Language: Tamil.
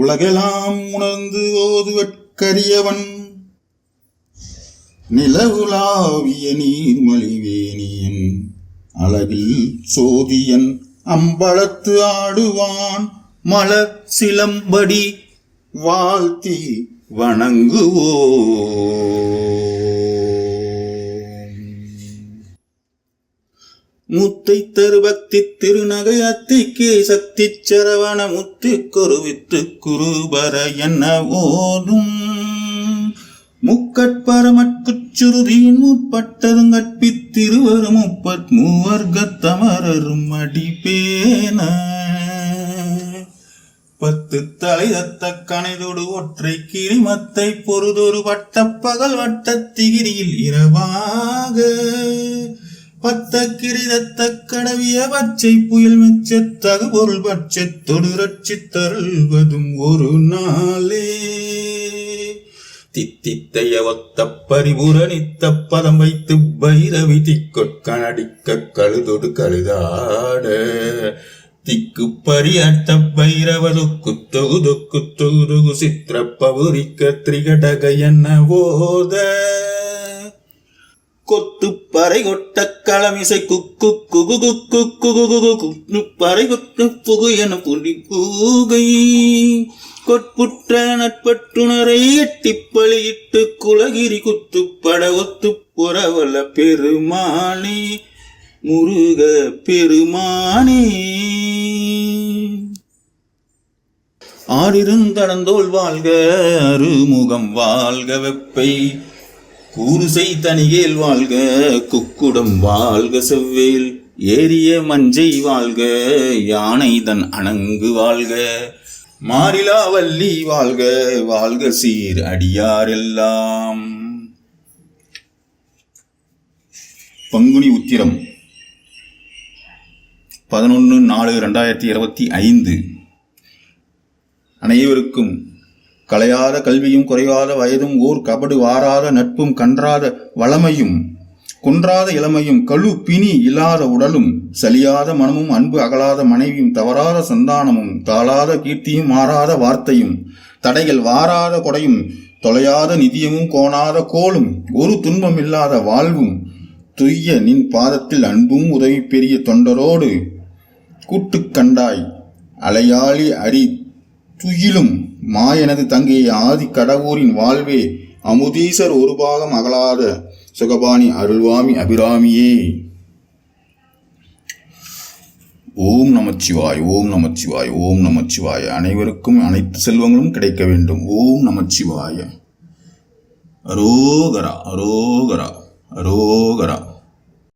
உலகெல்லாம் உணர்ந்து ஓதுவற்கரியவன். நிலவுலாவிய நீர்மலிவேணியன் அழகில் சோதியன் அம்பலத்து ஆடுவான் மலர் சிலம்படி. வாழ்த்தி வணங்குவோ முத்தை தருபக்தி திருநகை அத்திக்கே சக்தி சரவண முத்து கொருவித்து குருபர என்ன ஓதும்? முக்கட்பரமற்குச் சுருதியின் முற்பட்டதும் கற்பித்திருவரும் முப்பத் மூவர்க்கத்தமரரும் அடிப்பேன. பத்து தலை தத்த கணைதொடு ஒற்றை கிரிமத்தை பொறுதொரு வட்டப்பகல் பகல் திகிரியில் இரவாக. பத்த கிரிதத்த கடவிய பச்சை புயல் மெச்சத் பொருள் பட்சத் தொடு ரட்சித்தருள்வதும் ஒரு நாளே. தித்தித்தைய ஒத்த பரிபுரணித்த பதம் வைத்து பைரவி திக்கொட்கணடிக்க கழுதொடு கழுதாட. திக்கு பரியட்ட பைரவதுக்கு தொகு தொக்கு தொகு சித்திர பவுரிக்க திரிகடக என்ன போத கொத்து பறை கொட்ட களமிசை குக்கு குகு குக்கு குகு குகு குக்கு பறை கொட்டு புகு என புலி பூகை கொட்புற்ற நட்பற்றுணரை எட்டி பழியிட்டு குலகிரி குத்து பட ஒத்து புறவல பெருமானே முருக பெருமானே ஆறிருந்தடந்தோல் வாழ்க அருமுகம் வாழ்க வெப்பை கூறுசை தனியேல் வாழ்க குக்குடம் வாழ்க செவ்வேல். ஏரிய மஞ்சை வாழ்க யானை தன் அணங்கு வாழ்க. மாறிலா வள்ளி வாழ்க வாழ்க சீர் அடியாரெல்லாம் பங்குனி உத்திரம். பதினொன்று நாலு ரெண்டாயிரத்தி இருபத்தி ஐந்து. அனைவருக்கும் கலையாத கல்வியும் குறையாத வயதும் ஓர் கபடு வாராத நட்பும் கன்றாத வளமையும் குன்றாத இளமையும் கழு பிணி இல்லாத உடலும் சலியாத மனமும் அன்பு அகலாத மனைவியும் தவறாத சந்தானமும் தாளாத கீர்த்தியும் மாறாத வார்த்தையும் தடைகள் வாராத கொடையும் தொலையாத நிதியமும் கோணாத கோலும் ஒரு துன்பம் இல்லாத வாழ்வும் துய்ய நின் பாதத்தில் அன்பும் உதவி பெரிய தொண்டரோடு கூட்டுக் கண்டாய் அலையாளி அரி துயிலும் மாயனது தங்கையை ஆதி கடவுரின் வாழ்வே அமுதீசர் ஒரு பாகம் அகலாத சுகபாணி அருள்வாமி அபிராமியே. ஓம் நமச்சிவாய் ஓம் நமச்சிவாய் ஓம் நமச்சிவாய். அனைவருக்கும் அனைத்து செல்வங்களும் கிடைக்க வேண்டும். ஓம் நமச்சிவாய. அரோகரா அரோகரா அரோகரா.